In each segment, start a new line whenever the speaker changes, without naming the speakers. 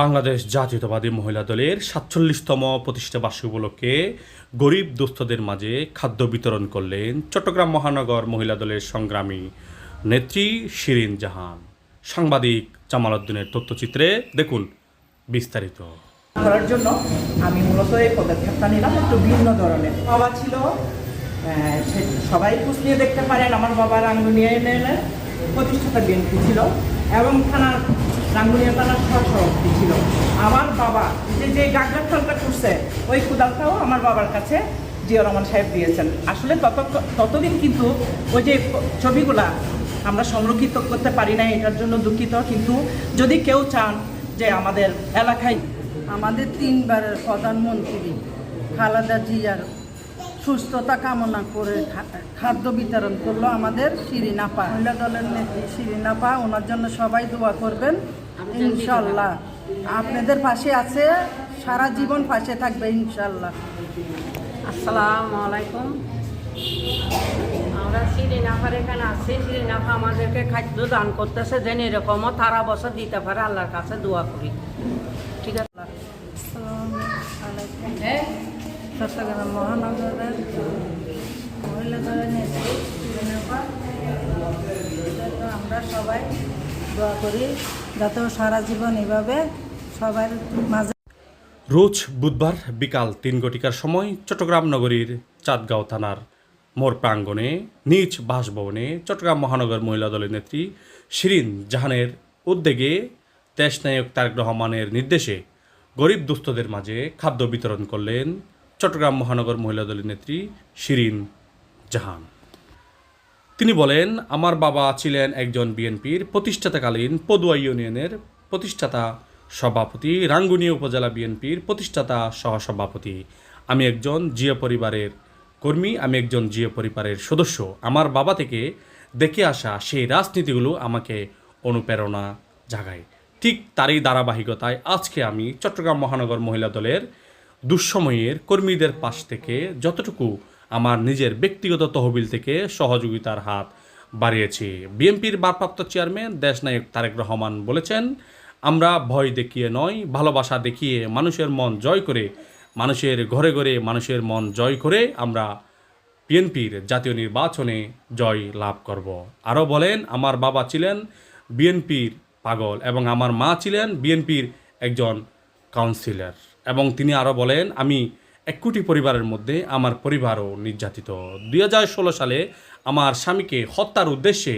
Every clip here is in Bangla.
বাংলাদেশ জাতীয়তাবাদী মহিলা দলের সাতচল্লিশতম প্রতিষ্ঠা বার্ষিক উপলক্ষে গরিব দুস্থদের মাঝে খাদ্য বিতরণ করলেন চট্টগ্রাম মহানগর মহিলা দলের সংগ্রামী নেত্রী শিরিন জাহান। সাংবাদিক জামাল উদ্দিনের তথ্যচিত্রে দেখুন বিস্তারিত।
করার জন্য আমি মূলত এই পদক্ষেপটা নিলাম, একটু ভিন্ন ধরনের। বাবা ছিল সবাই খোঁজ নিয়ে দেখতে পারেন, আমার বাবা রাঙ্গুনিয়া ইউনিয়নের প্রতিষ্ঠাতা বিএনপি ছিল। এবং থানার রাঙ্গুনিয়া থানার সহসভাপতি ছিল। আমার বাবা, যে যে গাগরা ফলটা করছে, ওই কুদালটাও আমার বাবার কাছে জিয়া রহমান সাহেব দিয়েছেন। আসলে তত ততদিন কিন্তু ওই যে ছবিগুলা আমরা সংরক্ষিত করতে পারি না এটার জন্য দুঃখিত। কিন্তু যদি কেউ চান যে আমাদের এলাকায়
আমাদের তিনবারের প্রধানমন্ত্রী খালেদা জিয়ার সুস্থতা কামনা করে খাদ্য বিতরণ করল আমাদের শিরিনাপা। মহিলা দলের নেত্রী শিরিনাপা ওনার জন্য সবাই দোয়া করবেন। ইনশাল্লাহ। আপনাদের পাশে আছে সারা জীবন পাশে থাকবে ইনশাল্লাহ।
আসসালামু আলাইকুম। আমরা শিরিনাফার এখানে আছি। শিরিনাফা আমাদেরকে খাদ্য দান করতেছে যেন এরকমও তারা বছর দিতে পারে আল্লাহর কাছে দোয়া করি। ঠিক আছে?
চট্টগ্রাম মহানগরের মহিলা দলের নেত্রী আমরা সবাই দোয়া করি যাতে সারা জীবন এভাবে সবার মাঝে
রোজ বুধবার বিকাল তিন ঘটিকার সময় চট্টগ্রাম নগরীর চাঁদগাঁও থানার মোর প্রাঙ্গণে নিজ বাসভবনে চট্টগ্রাম মহানগর মহিলা দলের নেত্রী শিরিন জাহানের উদ্যোগে দেশনায়ক তারেক রহমানের নির্দেশে গরিব দুস্থদের মাঝে খাদ্য বিতরণ করলেন চট্টগ্রাম মহানগর মহিলা দলের নেত্রী শিরিন জাহান। তিনি বলেন, আমার বাবা ছিলেন একজন বিএনপির প্রতিষ্ঠাতাকালীন পদুয়া ইউনিয়নের প্রতিষ্ঠাতা সভাপতি, রাঙ্গুনিয়া উপজেলা বিএনপির প্রতিষ্ঠাতা সহসভাপতি আমি একজন জিয়া পরিবারের কর্মী, আমি একজন জিয়া পরিবারের সদস্য। আমার বাবা থেকে দেখে আসা সেই রাজনীতিগুলো আমাকে অনুপ্রেরণা জাগায়। ঠিক তারই ধারাবাহিকতায় আজকে আমি চট্টগ্রাম মহানগর মহিলা দলের দুঃসময়ের কর্মীদের পাশ থেকে যতটুকু আমার নিজের ব্যক্তিগত তহবিল থেকে সহযোগিতার হাত বাড়িয়েছি। বিএনপির ভারপ্রাপ্ত চেয়ারম্যান দেশনায়ক তারেক রহমান বলেছেন, আমরা ভয় দেখিয়ে নয়, ভালোবাসা দেখিয়ে মানুষের মন জয় করে, মানুষের ঘরে ঘরে মানুষের মন জয় করে আমরা বিএনপির জাতীয় নির্বাচনে জয় লাভ করব। আরও বলেন, আমার বাবা ছিলেন বিএনপির পাগল এবং আমার মা ছিলেন বিএনপির একজন কাউন্সিলর। এবং তিনি আরও বলেন, আমি এক কোটি পরিবারের মধ্যে আমার পরিবারও নির্যাতিত। দুই হাজার ষোলো সালে আমার স্বামীকে হত্যার উদ্দেশ্যে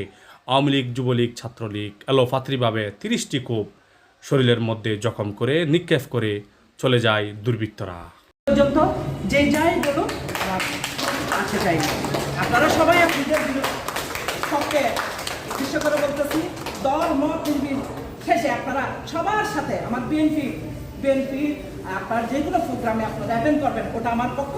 আওয়ামী লীগ, যুবলীগ, ছাত্রলীগ এলোফাত্রিভাবে তিরিশটি কূপ শরীরের মধ্যে জখম করে নিক্ষেপ করে চলে যায় দুর্বৃত্তরা।
আপনারা সবাই করে বলতেছি, দল, মত শেষে আপনারা সবার সাথে, আমার বিএনপি বিএনপি আপনার যেগুলো প্রোগ্রামে আপনারা অ্যাটেন্ড করবেন ওটা আমার পক্ষ